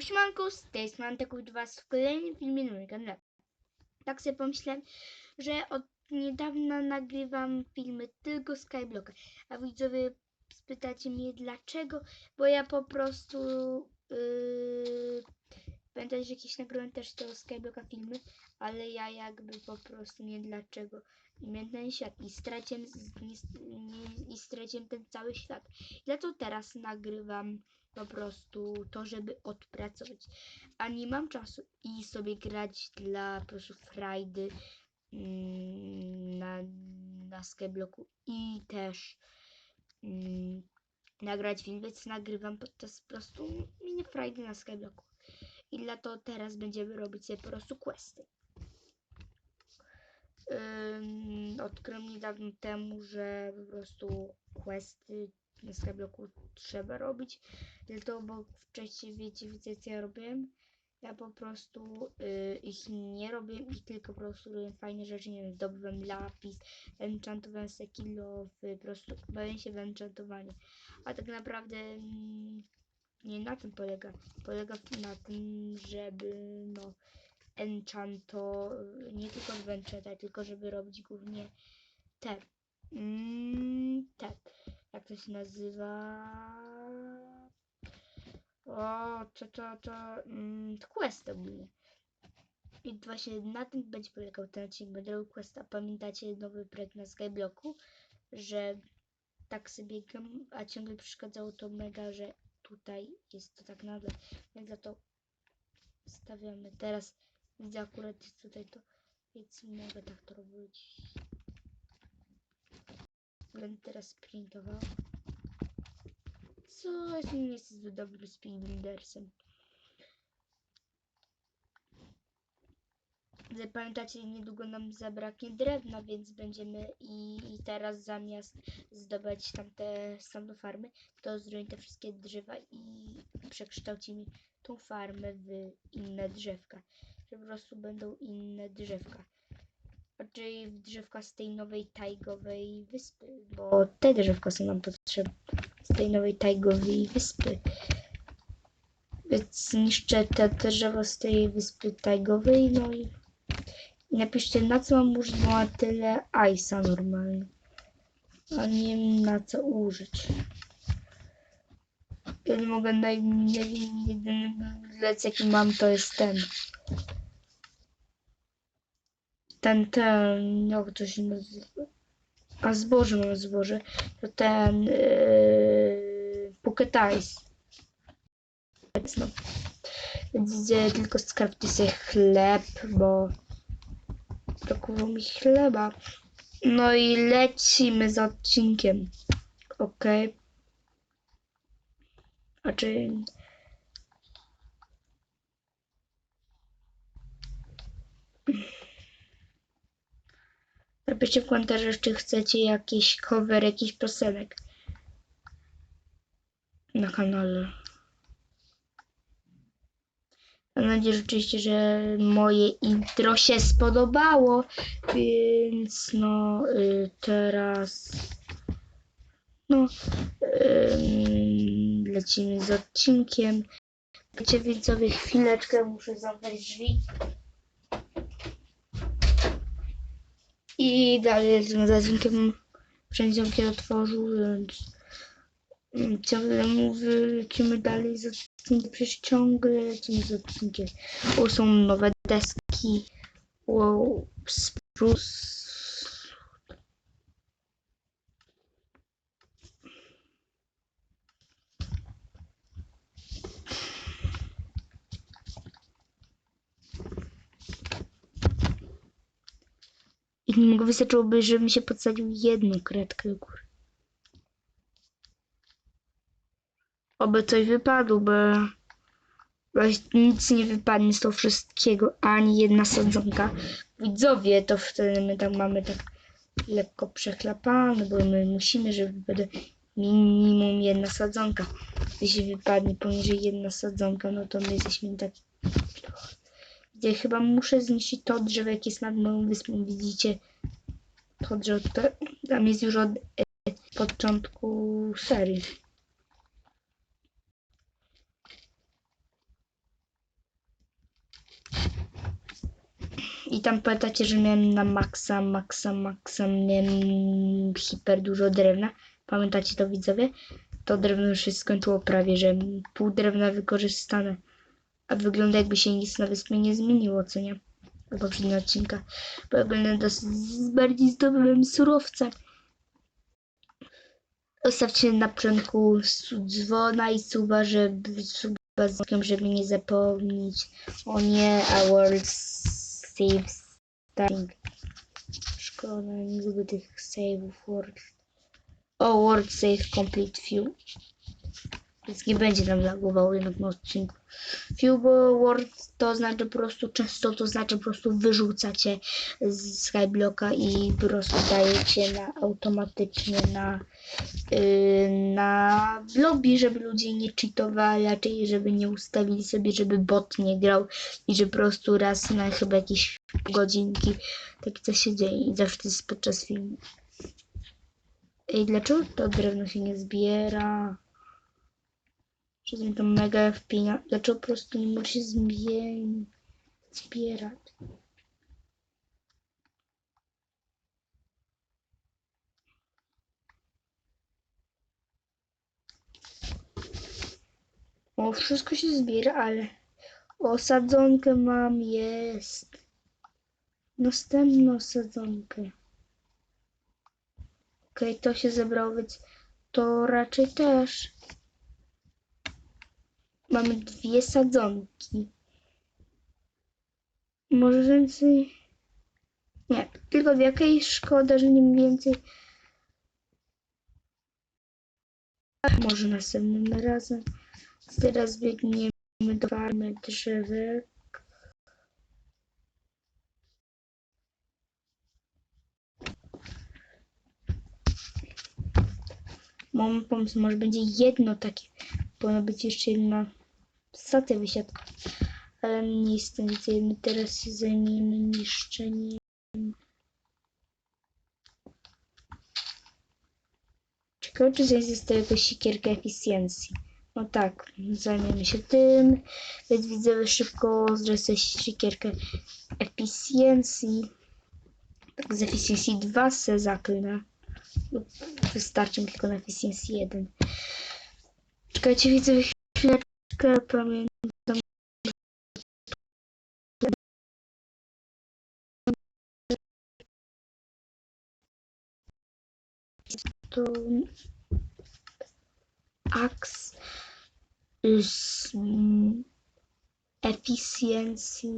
Siemanko, z tej strony Antek was w kolejnym filmie kanale. Tak sobie pomyślałem, że od niedawna nagrywam filmy tylko Skyblocka. A widzowie spytacie mnie dlaczego, bo ja po prostu... Yy, pamiętacie, że jakieś nagrałem też tego Skyblocka filmy, ale ja jakby po prostu nie dlaczego. I ten świat i nie, i straciłem ten cały świat. Dlatego teraz nagrywam po prostu to, żeby odpracować. A nie mam czasu i sobie grać dla po prostu frajdy mm, na, na Skyblocku i też mm, nagrać film, więc nagrywam podczas po prostu mini frajdy na Skyblocku. I dlatego teraz będziemy robić sobie po prostu questy. Odkryłem niedawno temu, że po prostu questy na Skyblocku trzeba robić. Tylko bo wcześniej wiecie, wiecie co ja robiłem? Ja po prostu y, ich nie robiłem, ich tylko po prostu robiłem fajne rzeczy, nie wiem, zdobywałem lapis, enchantowałem se kilo, po prostu bawiłem się w enchantowanie. A tak naprawdę mm, nie na tym polega. Polega na tym, żeby no enchanto, nie tylko w enchantach, tylko żeby robić głównie te, mm, te, jak to się nazywa? O, to, to, to, mm, quest ogólnie. I właśnie na tym będzie polegał ten odcinek, będę robił quest. A pamiętacie nowy projekt na Skyblocku, że tak sobie a ciągle przeszkadzało to mega, że tutaj jest to tak nagle, więc za to stawiamy. Teraz widzę akurat jest tutaj to, więc mogę tak to robić. Będę teraz printował. Co jest nie jest zbyt dobry speedbuildersem. Ale Pamiętacie, niedługo nam zabraknie drewna, więc będziemy i, i teraz zamiast zdobyć tamte same farmy, to zrobimy te wszystkie drzewa i przekształcimy tą farmę w inne drzewka. Że po prostu będą inne drzewka. Raczej w drzewka z tej nowej tajgowej wyspy, bo te drzewka są nam potrzebne z tej nowej tajgowej wyspy. Więc zniszczę te drzewo z tej wyspy tajgowej, no i napiszcie na co mam użyć, bo ma tyle ajsa normalnie. A nie wiem na co użyć. Ja nie mogę, naj, naj, jedyny lec jaki mam to jest ten. Ten, ten, jak to się nazywa? A zboże mam zboże. To ten yy, Pocket Ice. No. Więc idę tylko skrapcie sobie chleb, bo brakowało mi chleba. No i lecimy z odcinkiem. Ok. A czy... Napiszcie w komentarzach, czy chcecie jakiś cover, jakiś piosenek na kanale. Mam nadzieję rzeczywiście, że moje intro się spodobało, więc no y, teraz no ym, lecimy z odcinkiem. Wiecie widzowie, chwileczkę muszę zamknąć drzwi. I dalej z odcinkiem. Wszędzie otworzył, więc mm, ciągle mówię, lecimy dalej z odcinkiem, przecież ciągle lecimy z odcinkiem. O, są nowe deski. Wow, spruce. Wystarczyłoby, żebym się podsadził jedną kredkę do góry. Oby coś wypadło, bo nic nie wypadnie z tego wszystkiego, ani jedna sadzonka. Widzowie, to wtedy my tam mamy tak lekko przechlapane, bo my musimy, żeby wypadła minimum jedna sadzonka. Jeśli wypadnie poniżej jedna sadzonka, no to my jesteśmy tak... Ja chyba muszę zniszczyć to drzewo, jakie jest nad moją wyspą. Widzicie, to drzewo tutaj, tam jest już od e, początku serii. I tam pamiętacie, że miałem na maksa, maksa, maksa, miałem hiper dużo drewna. Pamiętacie to widzowie? To drewno już się skończyło prawie, że pół drewna wykorzystane. A wygląda jakby się nic na wyspie nie zmieniło, co nie? W poprzednim odcinka. Bo ogólnie dosyć bardziej zdobyłem surowce. Zostawcie na początku dzwona i suba, żeby suba z żeby nie zapomnieć. O nie, a world saves starting. Szkoda, nie lubię tych save'ów world. O, world save complete few. Więc nie będzie nam lagowało jednak na odcinku. Few, bo word to znaczy po prostu, często to znaczy po prostu wyrzucacie z skyblocka i po prostu dajecie na automatycznie na yy, na lobby, żeby ludzie nie cheatowali, raczej żeby nie ustawili sobie, żeby bot nie grał i że po prostu raz na chyba jakieś godzinki takie coś się dzieje i zawsze to jest podczas filmu. Ej, dlaczego to drewno się nie zbiera? Mnie to mega wpina. Dlaczego po prostu nie może się zmienić, zbierać? O, wszystko się zbiera, ale osadzonkę mam, jest. Następną osadzonkę. Okej, to się zebrało, więc to raczej też. Mamy dwie sadzonki. Może więcej? Nie, tylko w jakiej szkoda, że nie więcej. Może następnym razem. Teraz biegniemy do farmy drzewek. Mam pomysł, może będzie jedno takie. Powinno być jeszcze jedna stacja wysiadka. Ale nie jestem. My teraz się zajmiemy niszczeniem. Ciekawe, czy jest z tego jakaś siekierka eficjencji. No tak, zajmiemy się tym. Więc widzę szybko zresztą siekierkę eficjencji. Tak, z eficjencji 2 se zaklnę. Wystarczy mi tylko na eficjencji 1. Czekajcie, widzę chwileczkę, pamiętam. To aks z efficiency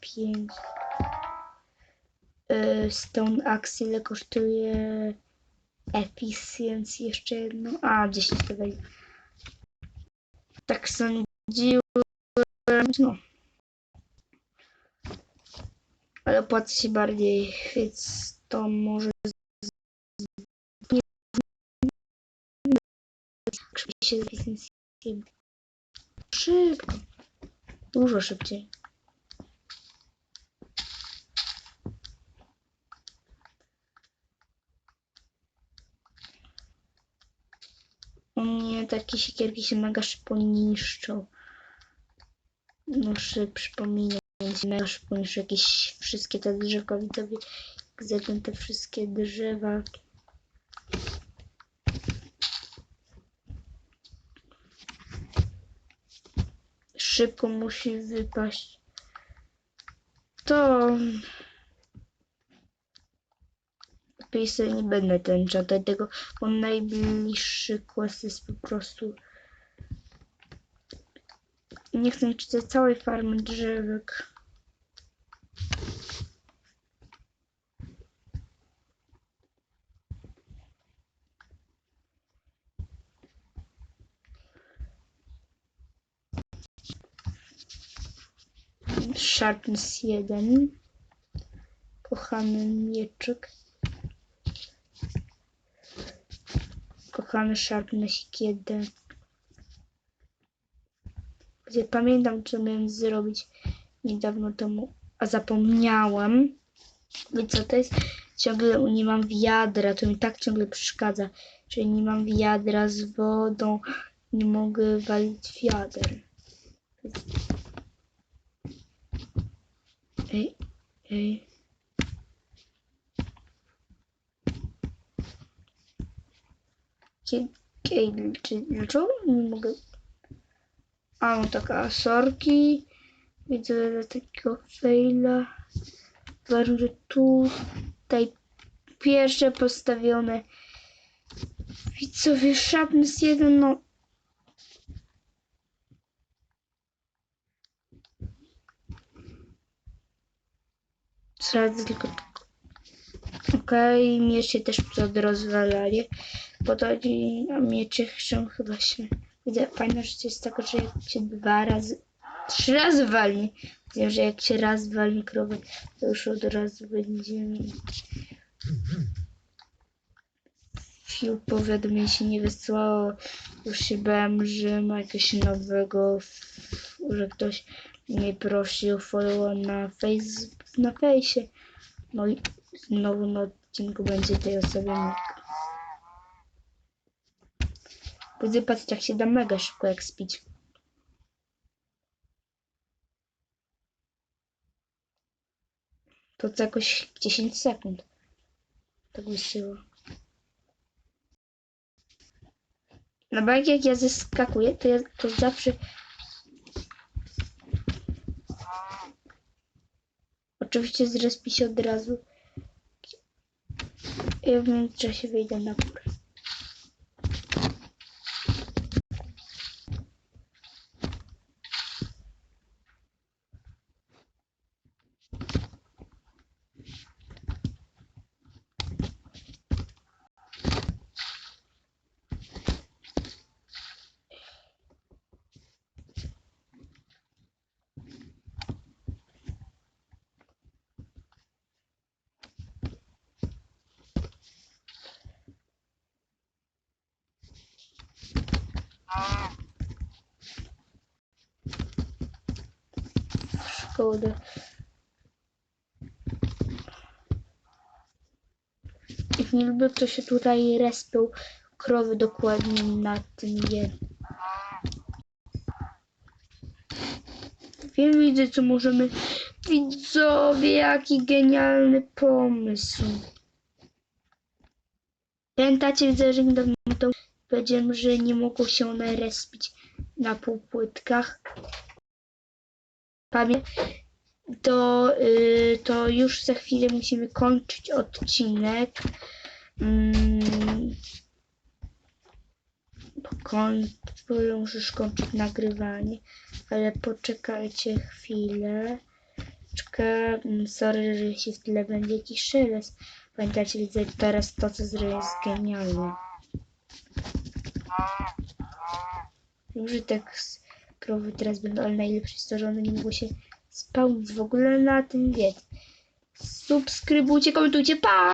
5 y, Stone Axe ile kosztuje efficiency jeszcze jedno a 10 to wejdzie tak sądziłem no ale opłaca się bardziej więc to może się z szybko dużo szybciej O nie, takie siekierki się mega szybko niszczą. Muszę przypominać, mega szybko niszczą jakieś wszystkie te drzewka. Widzowie, jak zerknę te wszystkie drzewa. Szybko musi wypaść. To... Sobie nie będę tęcza, dlatego on najbliższy quest jest po prostu... Nie chcę czytać całej farmy drzewek. Sharpness 1. Kochany mieczyk. Kochany Sharpness 1. Gdzie pamiętam, co miałem zrobić niedawno temu, a zapomniałem. Więc co to jest? Ciągle nie mam wiadra, to mi tak ciągle przeszkadza. Czyli nie mam wiadra z wodą, nie mogę walić wiader. Ej, Okej. Czy dlaczego nie mogę? A, no taka sorki. Widzę takiego faila. Uważam, że tutaj pierwsze postawione. Widzowie, Sharpness 1, no. Tylko Okej, miecze też od rozwalali. Bo a miecze chcą chyba się. Widzę, fajna rzecz jest taka, że jak się dwa razy, trzy razy walnie. Widzę, że jak się raz walnie krowę, to już od razu będzie Fiu powiadomień się nie wysłało. Już się bałem, że ma jakiegoś nowego, że ktoś mnie prosił o follow na face, na fejsie. No i znowu na odcinku będzie tej osoby. Widzę, patrzcie, jak się da mega szybko jak spić. To co jakoś 10 sekund. Tak wysyło. Na bank jak ja zeskakuję, to ja to zawsze... Oczywiście zrespi się od razu. Ja w międzyczasie wyjdę na górę. Szkoda. Jak nie lubię, to się tutaj respią krowy dokładnie na tym je. Wiem, widzę, co możemy. Widzowie, jaki genialny pomysł. Pamiętacie, widzę, że niedawno to powiedziałem, że nie mogą się one respić na półpłytkach. Pamię to, y, to już za chwilę musimy kończyć odcinek. Mm, koń, musisz kończyć nagrywanie, ale poczekajcie chwilę. Mm, sorry, że jeśli w tle będzie jakiś szelest. Pamiętajcie, widzę teraz to, co zrobię jest genialne. Tak z krowy teraz będą, ale najlepsze jest to, że one nie mogły się spełnić w ogóle na tym wiec. Subskrybujcie, komentujcie, pa!